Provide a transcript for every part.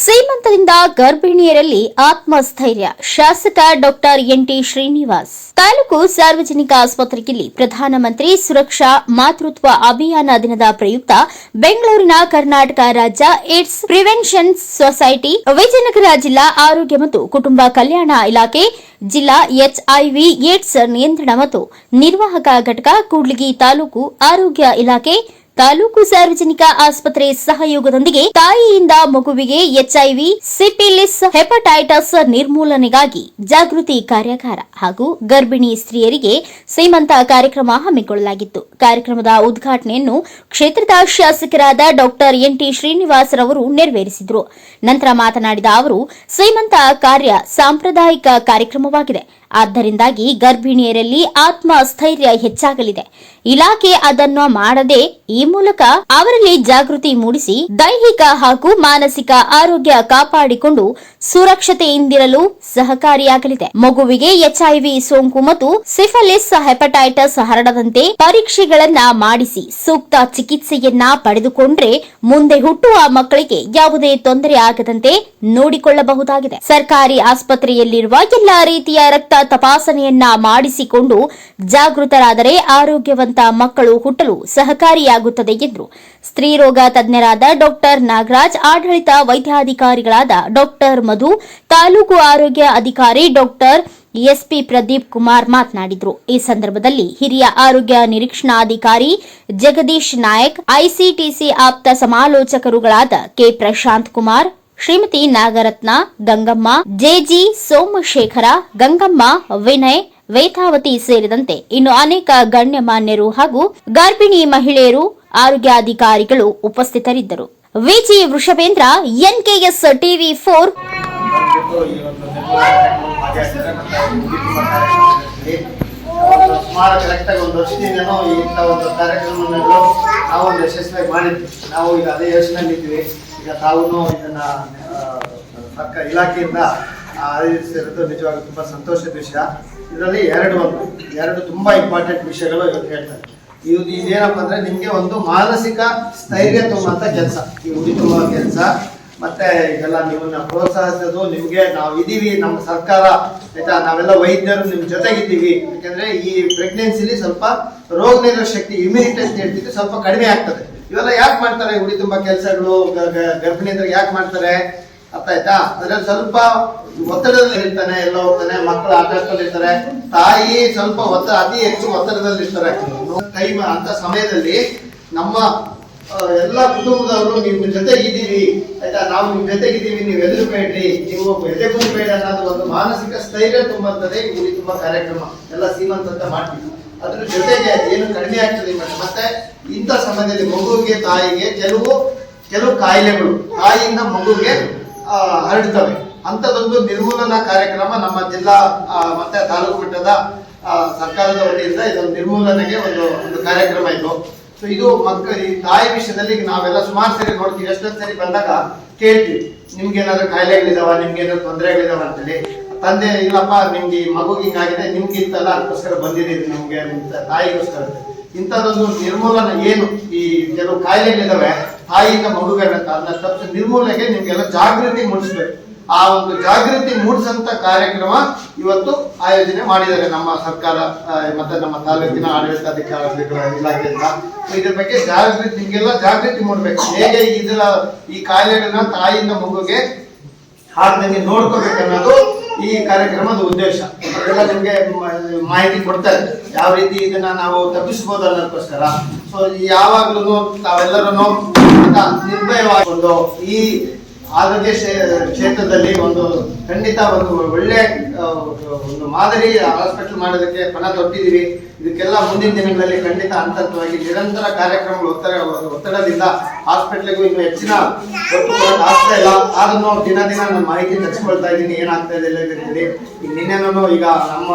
ಸೀಮಂತದಿಂದ ಗರ್ಭಿಣಿಯರಲ್ಲಿ ಆತ್ಮಸ್ಥೈರ್ಯ. ಶಾಸಕ doctor NT Srinivas. Taluk ಸಾರ್ವಜನಿಕ ಆಸ್ಪತ್ರೆಯಲ್ಲಿ ಪ್ರಧಾನಮಂತ್ರಿ ಸುರಕ್ಷಾ ಮಾತೃತ್ವ ಅಭಿಯಾನ ದಿನದ ಪ್ರಯುಕ್ತ ಬೆಂಗಳೂರಿನ ಕರ್ನಾಟಕ ರಾಜ್ಯ ಏಡ್ಸ್ ಪ್ರಿವೆನ್ಷನ್ ಸೊಸೈಟಿ, ವಿಜಯನಗರ ಜಿಲ್ಲಾ ಆರೋಗ್ಯ ಮತ್ತು ಕುಟುಂಬ ಕಲ್ಯಾಣ ಇಲಾಖೆ, ಜಿಲ್ಲಾ ಎಚ್ಐವಿ ಏಡ್ಸ್ ನಿಯಂತ್ರಣ ಮತ್ತು ನಿರ್ವಾಹಕ ಘಟಕ ಕೂಡ್ಲಿಗಿ ತಾಲೂಕು ಆರೋಗ್ಯ ಇಲಾಖೆ ತಾಲೂಕು ಸಾರ್ವಜನಿಕ ಆಸ್ಪತ್ರೆ ಸಹಯೋಗದೊಂದಿಗೆ ತಾಯಿಯಿಂದ ಮಗುವಿಗೆ ಎಚ್ಐವಿ ಸಿಪಿಲಿಸ್ ಹೆಪಟೈಟಿಸ್ ನಿರ್ಮೂಲನೆಗಾಗಿ ಜಾಗೃತಿ ಕಾರ್ಯಾಗಾರ ಹಾಗೂ ಗರ್ಭಿಣಿ ಸ್ತ್ರೀಯರಿಗೆ ಸೀಮಂತ ಕಾರ್ಯಕ್ರಮ ಹಮ್ಮಿಕೊಳ್ಳಲಾಗಿತ್ತು. ಕಾರ್ಯಕ್ರಮದ ಉದ್ಘಾಟನೆಯನ್ನು ಕ್ಷೇತ್ರದ ಶಾಸಕರಾದ ಡಾಕ್ಟರ್ ಎನ್ಟಿ ಶ್ರೀನಿವಾಸ್ ರವರು ನೆರವೇರಿಸಿದರು. ನಂತರ ಮಾತನಾಡಿದ ಅವರು ಸೀಮಂತ ಕಾರ್ಯ ಸಾಂಪ್ರದಾಯಿಕ ಕಾರ್ಯಕ್ರಮವಾಗಿದೆ. ಆದ್ದರಿಂದಾಗಿ ಗರ್ಭಿಣಿಯರಲ್ಲಿ ಆತ್ಮಸ್ಥೈರ್ಯ ಹೆಚ್ಚಾಗಲಿದೆ. ಇಲಾಖೆ ಅದನ್ನು ಮಾಡದೆ ಈ ಮೂಲಕ ಅವರಲ್ಲಿ ಜಾಗೃತಿ ಮೂಡಿಸಿ ದೈಹಿಕ ಹಾಗೂ ಮಾನಸಿಕ ಆರೋಗ್ಯ ಕಾಪಾಡಿಕೊಂಡು ಸುರಕ್ಷತೆಯಿಂದಿರಲು ಸಹಕಾರಿಯಾಗಲಿದೆ. ಮಗುವಿಗೆ ಎಚ್ಐವಿ ಸೋಂಕು ಮತ್ತು ಸಿಫಲಿಸ್ ಹೆಪಟೈಟಸ್ ಹರಡದಂತೆ ಪರೀಕ್ಷೆಗಳನ್ನ ಮಾಡಿಸಿ ಸೂಕ್ತ ಚಿಕಿತ್ಸೆಯನ್ನ ಪಡೆದುಕೊಂಡ್ರೆ ಮುಂದೆ ಹುಟ್ಟುವ ಮಕ್ಕಳಿಗೆ ಯಾವುದೇ ತೊಂದರೆ ಆಗದಂತೆ ನೋಡಿಕೊಳ್ಳಬಹುದಾಗಿದೆ. ಸರ್ಕಾರಿ ಆಸ್ಪತ್ರೆಯಲ್ಲಿರುವ ಎಲ್ಲಾ ರೀತಿಯ ರಕ್ತ ತಪಾಸಣೆಯನ್ನ ಮಾಡಿಸಿಕೊಂಡು ಜಾಗೃತರಾದರೆ ಆರೋಗ್ಯವಂತ ಮಕ್ಕಳು ಹುಟ್ಟಲು ಸಹಕಾರಿಯಾಗುತ್ತದೆ ಎಂದರು ಸ್ತ್ರೀರೋಗ ತಜ್ಞರಾದ ಡಾಕ್ಟರ್ ನಾಗರಾಜ್, ಆಡಳಿತ ವೈದ್ಯಾಧಿಕಾರಿಗಳಾದ ಡಾಕ್ಟರ್ ಮಧು, ತಾಲೂಕು ಆರೋಗ್ಯ ಅಧಿಕಾರಿ ಡಾಕ್ಟರ್ ಎಸ್ಪಿ ಪ್ರದೀಪ್ ಕುಮಾರ್ ಮಾತನಾಡಿದರು. ಈ ಸಂದರ್ಭದಲ್ಲಿ ಹಿರಿಯ ಆರೋಗ್ಯ ನಿರೀಕ್ಷಣಾಧಿಕಾರಿ ಜಗದೀಶ್ ನಾಯಕ್, ಐಸಿಟಿಸಿ ಆಪ್ತ ಸಮಾಲೋಚಕರುಗಳಾದ ಕೆ. ಪ್ರಶಾಂತ್ ಕುಮಾರ್ ಶ್ರೀಮತಿ ನಾಗರತ್ನ, ಗಂಗಮ್ಮ ಜೆಜಿ ಸೋಮಶೇಖರ, ಗಂಗಮ್ಮ, ವಿನಯ್, ವೇತಾವತಿ ಸೇರಿದಂತೆ ಇನ್ನು ಅನೇಕ ಗಣ್ಯಮಾನ್ಯರು ಹಾಗೂ ಗರ್ಭಿಣಿ ಮಹಿಳೆಯರು ಆರೋಗ್ಯಾಧಿಕಾರಿಗಳು ಉಪಸ್ಥಿತರಿದ್ದರು. VG Vrishabhendra NKS TV four. ಸುಮಾರು ಒಂದು ನಾವು ಒಂದು ಯಶಸ್ವಿಯಾಗಿ ಮಾಡಿದ್ವಿ. ನಾವು ಈಗ ಅದೇ ಯೋಚನೆಯಲ್ಲಿದ್ವಿ ಈಗ ತಾವು ಇದನ್ನ ಪಕ್ಕ ಇಲಾಖೆಯಿಂದ ಆಯೋಜಿಸಿರೋದು ನಿಜವಾಗಿ ತುಂಬಾ ಸಂತೋಷದ ವಿಷಯ. ಇದರಲ್ಲಿ ಎರಡು ಒಂದು, ಎರಡು ತುಂಬಾ ಇಂಪಾರ್ಟೆಂಟ್ ವಿಷಯಗಳು ಇವತ್ತು ಹೇಳ್ತಾರೆ. ಇದು ಇದೇನಪ್ಪ ಅಂದ್ರೆ ನಿಮ್ಗೆ ಒಂದು ಮಾನಸಿಕ ಸ್ಥೈರ್ಯ ತುಂಬುವಂತ ಕೆಲಸ, ಈ ಉಡಿ ತುಂಬುವ ಕೆಲಸ. ಮತ್ತೆ ಇದೆಲ್ಲ ನಿಮ್ಮನ್ನ ಪ್ರೋತ್ಸಾಹಿಸೋದು, ನಿಮ್ಗೆ ನಾವು ಇದೀವಿ, ನಮ್ಮ ಸರ್ಕಾರ, ಆಯ್ತಾ? ನಾವೆಲ್ಲ ವೈದ್ಯರು, ನಿಮ್ ಜೊತೆಗಿದ್ದೀವಿ. ಯಾಕಂದ್ರೆ ಈ ಪ್ರೆಗ್ನೆನ್ಸಿಲಿ ಸ್ವಲ್ಪ ರೋಗ ನಿರೋಧಕ ಶಕ್ತಿ ಇಮ್ಯುನಿಟಿ ಅಂತ ಸ್ವಲ್ಪ ಕಡಿಮೆ ಆಗ್ತದೆ. ಇವೆಲ್ಲ ಯಾಕೆ ಮಾಡ್ತಾರೆ? ಉಡಿ ತುಂಬಾ ಕೆಲಸಗಳು ಗರ್ಭಿಣಿಯಂದ್ರೆ ಯಾಕೆ ಮಾಡ್ತಾರೆ? ಅರ್ಥ ಆಯ್ತಾ? ಅದ್ರಲ್ಲಿ ಸ್ವಲ್ಪ ಒತ್ತಡದಲ್ಲಿ ಇರ್ತಾನೆ, ಎಲ್ಲ ಹೋಗ್ತಾನೆ ಮಕ್ಕಳು ಆಟಾಡ್ಕೊಂಡಿರ್ತಾರೆ ತಾಯಿ ಸ್ವಲ್ಪ ಒತ್ತಡ ಅತಿ ಹೆಚ್ಚು ಒತ್ತಡದಲ್ಲಿ ಇರ್ತಾರೆ. ಟೈಮ್ ಅಂತ ಸಮಯದಲ್ಲಿ ನಮ್ಮ ಎಲ್ಲ ಕುಟುಂಬದವರು ನಿಮ್ಮ ಜೊತೆ ಇದ್ದೀವಿ ಆಯ್ತಾ? ನಾವು ನಿಮ್ಮ ಜೊತೆಗಿದ್ದೀವಿ, ನೀವು ಎದುರು ಬೇಡ್ರಿ ನೀವು ಎದೆಗುಂಬೇಡ ಅನ್ನೋದು ಒಂದು ಮಾನಸಿಕ ಸ್ಥೈರ್ಯ ತುಂಬುತ್ತದೆ ತುಂಬಾ ತುಂಬ ಕಾರ್ಯಕ್ರಮ. ಎಲ್ಲ ಸೀಮಂತ ಅಂತ ಮಾಡ್ತೀವಿ. ಅದ್ರ ಜೊತೆಗೆ ಏನು ಕಡಿಮೆ ಆಗ್ತದೆ ಮತ್ತೆ ಇಂಥ ಸಮಯದಲ್ಲಿ ಮಗುವಿಗೆ ತಾಯಿಗೆ ಕೆಲವು ಕೆಲವು ಕಾಯಿಲೆಗಳು ತಾಯಿಯಿಂದ ಮಗುಗೆ ಆ, ಹರಡ್ತವೆ. ಅಂಥದ್ದೊಂದು ನಿರ್ಮೂಲನಾ ಕಾರ್ಯಕ್ರಮ ನಮ್ಮ ಜಿಲ್ಲಾ ಮತ್ತೆ ತಾಲೂಕು ಮಟ್ಟದ ಸರ್ಕಾರದ ವತಿಯಿಂದ ಇದೊಂದು ನಿರ್ಮೂಲನೆಗೆ ಒಂದು ಒಂದು ಕಾರ್ಯಕ್ರಮ ಇತ್ತು ಸೊ ಇದು ಮಕ್ಕಳ ಈ ತಾಯಿ ವಿಷಯದಲ್ಲಿ ನಾವೆಲ್ಲ ಸುಮಾರು ಸರಿ ನೋಡ್ತೀವಿ. ಎಷ್ಟೊಂದು ಸರಿ ಬಂದಾಗ ಕೇಳ್ತೀವಿ. ನಿಮ್ಗೆ ಏನಾದ್ರು ಕಾಯಿಲೆಗಳಿದಾವ ನಿಮ್ಗೆ ಏನಾದ್ರು ತೊಂದರೆಗಳಿದಾವ ಅಂತೇಳಿ. ತಂದೆ, ಇಲ್ಲಪ್ಪ, ನಿಮ್ಗೆ ಈ ಮಗುಗೆ ಹಿಂಗಾಗಿದೆ ನಿಮ್ಗೆ ಇತ್ತಲ್ಲ, ಅದಕ್ಕೋಸ್ಕರ ಬಂದಿದ್ದೀರಿ ನಿಮ್ಗೆ ನಿಮ್ ತಾಯಿಗೋಸ್ಕರ. ಇಂಥದ್ದೊಂದು ನಿರ್ಮೂಲನ ಏನು? ಈ ಕೆಲವು ಕಾಯಿಲೆಗಳಿದಾವೆ, ತಾಯಿಯಿಂದ ಮಗುಗಳ ತಪ್ಪಿಸಿ ನಿರ್ಮೂಲನೆಗೆ ನಿಮ್ಗೆಲ್ಲ ಜಾಗೃತಿ ಮೂಡಿಸ್ಬೇಕು. ಆ ಒಂದು ಜಾಗೃತಿ ಮೂಡಿಸಂತ ಕಾರ್ಯಕ್ರಮ ಇವತ್ತು ಆಯೋಜನೆ ಮಾಡಿದ್ದಾರೆ ನಮ್ಮ ಸರ್ಕಾರ ಮತ್ತೆ ನಮ್ಮ ತಾಲೂಕಿನ ಆಡಳಿತಾಧಿಕಾರಿಗಳ ಇಲಾಖೆಯಿಂದ ಇದ್ರ ಬಗ್ಗೆ ಜಾಗೃತಿ, ನಿಮ್ಗೆಲ್ಲ ಜಾಗೃತಿ ಮೂಡ್ಬೇಕು. ಹೇಗೆ ಇದರ, ಈ ಕಾಯಿಲೆಗಳನ್ನ ತಾಯಿಯಿಂದ ಮಗುಗೆ ಹಾಕ್ದಂಗೆ ನೋಡ್ಕೋಬೇಕನ್ನೋದು ಈ ಕಾರ್ಯಕ್ರಮದ ಉದ್ದೇಶ. ಅದೆಲ್ಲ ನಿಮಗೆ ಮಾಹಿತಿ ಕೊಡ್ತಾರೆ. ಯಾವ ರೀತಿ ಇದನ್ನ ನಾವು ತಪ್ಪಿಸಬಹುದು ಅನ್ನೋದಕ್ಕೋಸ್ಕರ ಸೊ ಯಾವಾಗ್ಲೂ ತಾವೆಲ್ಲರೂ ನಿರ್ಭಯವಾಗಿ ಈ ಆರೋಗ್ಯ ಕ್ಷೇ- ಕ್ಷೇತ್ರದಲ್ಲಿ ಒಂದು ಖಂಡಿತ ಒಂದು ಒಳ್ಳೆ ಒಂದು ಮಾದರಿ ಹಾಸ್ಪಿಟಲ್ ಮಾಡೋದಕ್ಕೆ ಪಣ ತೊಟ್ಟಿದ್ದೀವಿ ಇದಕ್ಕೆಲ್ಲ ಮುಂದಿನ ದಿನಗಳಲ್ಲಿ ಖಂಡಿತ ಹಂತವಾಗಿ ನಿರಂತರ ಕಾರ್ಯಕ್ರಮಗಳು ಒತ್ತಡ, ಒತ್ತಡದಿಂದ ಹಾಸ್ಪಿಟ್ಲಿಗೂ ಇನ್ನು ಹೆಚ್ಚಿನ ಕೊಡೋಕೆ ಆಗ್ತಾ ಇಲ್ಲ. ಆದ್ರೂ ದಿನ ದಿನ ನಾನು ಮಾಹಿತಿ ತರಿಸ್ಕೊಳ್ತಾ ಇದ್ದೀನಿ. ಏನಾಗ್ತಾ ಇದೆ ನಿನ್ನೆನೂ ಈಗ ನಮ್ಮ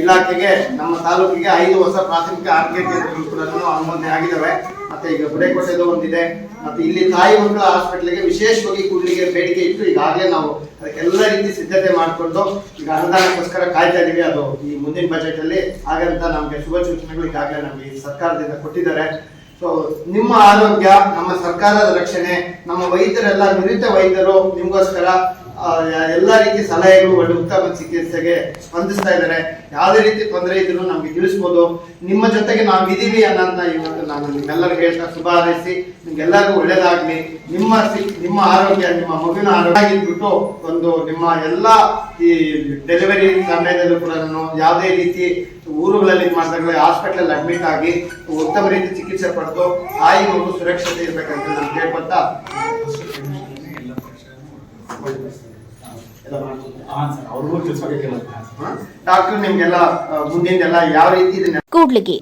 ಇಲಾಖೆಗೆ, ನಮ್ಮ ತಾಲೂಕಿಗೆ ಐದು ಹೊಸ ಪ್ರಾಥಮಿಕ ಆರೋಗ್ಯ ಕೇಂದ್ರಗಳು ಅನುಮೋದನೆ ಆಗಿದ್ದಾವೆ ಮತ್ತೆ ಈಗ ಗುಡೇಕೋಟೆದು ಒಂದಿದೆ. ಮತ್ತೆ ಇಲ್ಲಿ ತಾಯಿ ಮಕ್ಕಳ ಹಾಸ್ಪಿಟ್ಲಿಗೆ ವಿಶೇಷವಾಗಿ ಕೂಡಲಿಗೆ ಬೇಡಿಕೆ ಇಟ್ಟು ಈಗಾಗಲೇ ನಾವು ಅದಕ್ಕೆಲ್ಲ ರೀತಿ ಸಿದ್ಧತೆ ಮಾಡಿಕೊಂಡು ಈಗ ಅನುದಾನಕ್ಕೋಸ್ಕರ ಕಾಯ್ತಾ ಇದೀವಿ. ಅದು ಈ ಮುಂದಿನ ಬಜೆಟ್ ಅಲ್ಲಿ ಹಾಗಂತ ನಮ್ಗೆ ಶುಭ ಸೂಚನೆಗಳು ಈಗಾಗಲೇ ನಮ್ಗೆ ಸರ್ಕಾರದಿಂದ ಕೊಟ್ಟಿದ್ದಾರೆ. ಸೊ ನಿಮ್ಮ ಆರೋಗ್ಯ, ನಮ್ಮ ಸರ್ಕಾರದ ರಕ್ಷಣೆ, ನಮ್ಮ ವೈದ್ಯರೆಲ್ಲ ನುರಿತ ವೈದ್ಯರು, ನಿಮಗೋಸ್ಕರ ಎಲ್ಲ ರೀತಿ ಸಲಹೆಗಳು ಒಳ್ಳೆ ಉತ್ತಮ ಚಿಕಿತ್ಸೆಗೆ ಸ್ಪಂದಿಸ್ತಾ ಇದ್ದಾರೆ. ಯಾವುದೇ ರೀತಿ ತೊಂದರೆ ಇದ್ರು ನಮ್ಗೆ ತಿಳಿಸ್ಬೋದು. ನಿಮ್ಮ ಜೊತೆಗೆ ನಾವು ಇದೀವಿ ಅನ್ನೋದನ್ನ ಇವತ್ತು ನಾನು ನಿಮ್ಮೆಲ್ಲರಿಗೂ ಹೇಳ್ತಾ ಶುಭ ಹಾರೈಸಿ ನಿಮ್ಗೆಲ್ಲರಿಗೂ ಒಳ್ಳೇದಾಗ್ಲಿ. ನಿಮ್ಮ ನಿಮ್ಮ ಆರೋಗ್ಯ, ನಿಮ್ಮ ಮಗುವಿನ ಆರೋಗ್ಯ ಆಗಿದ್ಬಿಟ್ಟು ಒಂದು ನಿಮ್ಮ ಎಲ್ಲ ಈ ಡೆಲಿವರಿ ಸಮಯದಲ್ಲೂ ಕೂಡ ನಾನು ಯಾವುದೇ ರೀತಿ ಊರುಗಳಲ್ಲಿ ಮಾಡಿದಾಗ ಹಾಸ್ಪಿಟಲ್ ಅಡ್ಮಿಟ್ ಆಗಿ ಉತ್ತಮ ರೀತಿ ಚಿಕಿತ್ಸೆ ಪಡೆದು, ತಾಯಿ ಮಗು ಸುರಕ್ಷತೆ ಇರಬೇಕಂತ ನಾನು ಕೇಳ್ಕೊತಾ ಡಾಕ್ಟರ್ ನಿಮ್ಗೆಲ್ಲ ಮುಂದಿನೆಲ್ಲ ಯಾವ ರೀತಿ ಇದನ್ನ ಕೂಡ್ಲಿಗಿ.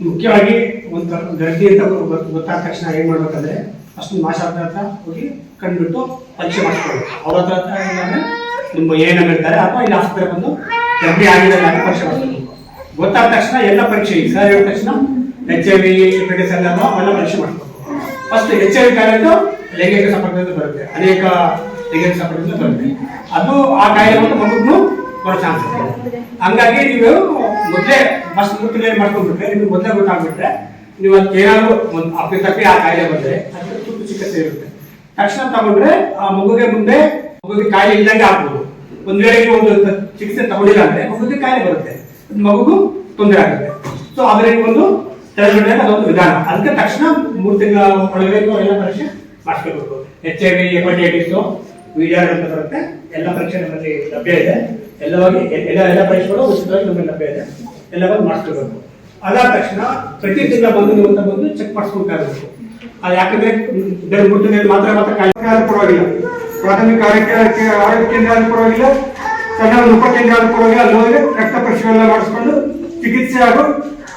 ಮುಖ್ಯವಾಗಿ ಒಂದು ಗರ್ಭಿ ಅಂತ ಗೊತ್ತಾದ ತಕ್ಷಣ ಏನ್ ಮಾಡ್ಬೇಕಂದ್ರೆ ಅಷ್ಟೊಂದು ಮಾಷಾಪ್ತ ಹತ್ರ ಹೋಗಿ ಕಂಡುಬಿಟ್ಟು ಪರೀಕ್ಷೆ ಮಾಡಿಸ್ಕೊಳ್ಬೇಕು ಅವ್ರ ಹತ್ರ ನಿಮ್ಮ ಏನ ಇರ್ತಾರೆ ಅಥವಾ ಇಲ್ಲಿ ಆಸ್ಪತ್ರೆ ಬಂದು ಗರ್ಭಿ ಆಗಿದೆ ಅಂತ ಪರೀಕ್ಷೆ ಮಾಡಿಸ್ಬೇಕು ಗೊತ್ತಾದ ತಕ್ಷಣ ಎಲ್ಲ ಪರೀಕ್ಷೆ ಈ ಸರ್ ಹೇಳಿದ ತಕ್ಷಣ ಎಚ್ ಐ ವಿ ಹೆಪಟೈಟಿಸ್ ಎಲ್ಲ ಅವೆಲ್ಲ ಪರೀಕ್ಷೆ ಮಾಡಿಸ್ಬೇಕು ಫಸ್ಟ್ ಎಚ್ ಐ ವಿ ಕಾಯಿಲೆ ಲೈಂಗಿಕ ಸಂಪರ್ಕದಿಂದ ಬರುತ್ತೆ. ಅನೇಕ ಲೈಂಗಿಕ ಸಂಪರ್ಕದಿಂದ ಬಂದ್ವಿ ಅದು ಆ ಕಾಯಿಲೆ ಮತ್ತು ಮಗುಗೂ ಬರೋ ಚಾನ್ಸ್ ಇದೆ. ಹಂಗಾಗಿ ನೀವು ಮೊದಲೇ ಫಸ್ಟ್ ಮೂರು ತಿಂಗಳು ಮಾಡ್ಕೊಂಡ್ಬಿಟ್ರೆ ನಿಮ್ಗೆ ಮೊದಲೇ ಗೊತ್ತಾಗ್ಬಿಟ್ರೆ ನೀವು ಅದಕ್ಕೆ ಒಂದು ಅಪ್ಪಿ ತಪ್ಪಿ ಆ ಕಾಯಿಲೆ ಬಂದರೆ ಅದಕ್ಕೆ ತುರ್ತು ಚಿಕಿತ್ಸೆ ಇರುತ್ತೆ. ತಕ್ಷಣ ತಗೊಂಡ್ರೆ ಆ ಮಗುಗೆ ಮುಂದೆ ಮಗುಗೆ ಕಾಯಿಲೆ ಇಲ್ಲದಂಗೆ ಆಗ್ಬೋದು. ಒಂದ್ ವೇಳೆ ಒಂದು ಚಿಕಿತ್ಸೆ ತಗೊಂಡಿಲ್ಲ ಅಂದ್ರೆ ಮಗುಗೆ ಕಾಯಿಲೆ ಬರುತ್ತೆ. ಮಗುಗೂ ತೊಂದರೆ ಆಗುತ್ತೆ. ಸೊ ಅದರಲ್ಲಿ ಒಂದು ತಡೆಗಟ್ಟೆ ಅದೊಂದು ವಿಧಾನ. ಅದಕ್ಕೆ ತಕ್ಷಣ ಮೂರು ತಿಂಗಳ ಒಳಗಡೆ ಎಲ್ಲ ಪರೀಕ್ಷೆ ಮಾಡಿಸ್ಕೋಬೇಕು H I V hepatitis VDR ಅಂತ ಬರುತ್ತೆ. ಎಲ್ಲ ಪರೀಕ್ಷೆ ನಮ್ಮಲ್ಲಿ ಲಭ್ಯ ಇದೆ. ಎಲ್ಲವಾಗಿ ಎಲ್ಲ ಎಲ್ಲ ಪರೀಕ್ಷೆಗಳು ಉಚಿತವಾಗಿ ನಮ್ಮಲ್ಲಿ ಲಭ್ಯ ಇದೆ. ಎಲ್ಲವಾಗಿ ಬಂದು ಮಾಡಿಸ್ಕೋಬೇಕು ಅದಾದ ತಕ್ಷಣ ಪ್ರತಿ ತಿಂಗಳ ಬಂದು ನೀವು ಅಂತ ಬಂದು ಚೆಕ್ ಮಾಡಿಸ್ಕೊಳ್ತಾ ಇರಬೇಕು ಅದು ಯಾಕಂದ್ರೆ ಬೇರೆ ತಿಂಗಳಲ್ಲಿ ಮಾತ್ರ ಮಾತ್ರ ಆದ್ರೂ ಪರವಾಗಿಲ್ಲ. ಪ್ರಾಥಮಿಕ ಆರೋಗ್ಯ ಆರೋಗ್ಯ ಕೇಂದ್ರ ಆದ್ರೂ ಪರವಾಗಿಲ್ಲ. ಸಣ್ಣ ಉಪ ಕೇಂದ್ರ ಪರವಾಗಿಲ್ಲ. ಅಲ್ಲಿ ಹೋಗಿ ರಕ್ತ ಪರೀಕ್ಷೆ ಎಲ್ಲ ಮಾಡಿಸ್ಕೊಂಡು ಚಿಕಿತ್ಸೆ ಹಾಗೂ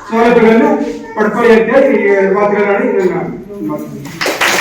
ಸೌಲಭ್ಯಗಳನ್ನು ಪಡ್ಕೊಳ್ಳಿ ಅಂತೇಳಿ ಮಾತುಗಳಾಡಿ ಇದನ್ನ ಮಾಡ್ತೀನಿ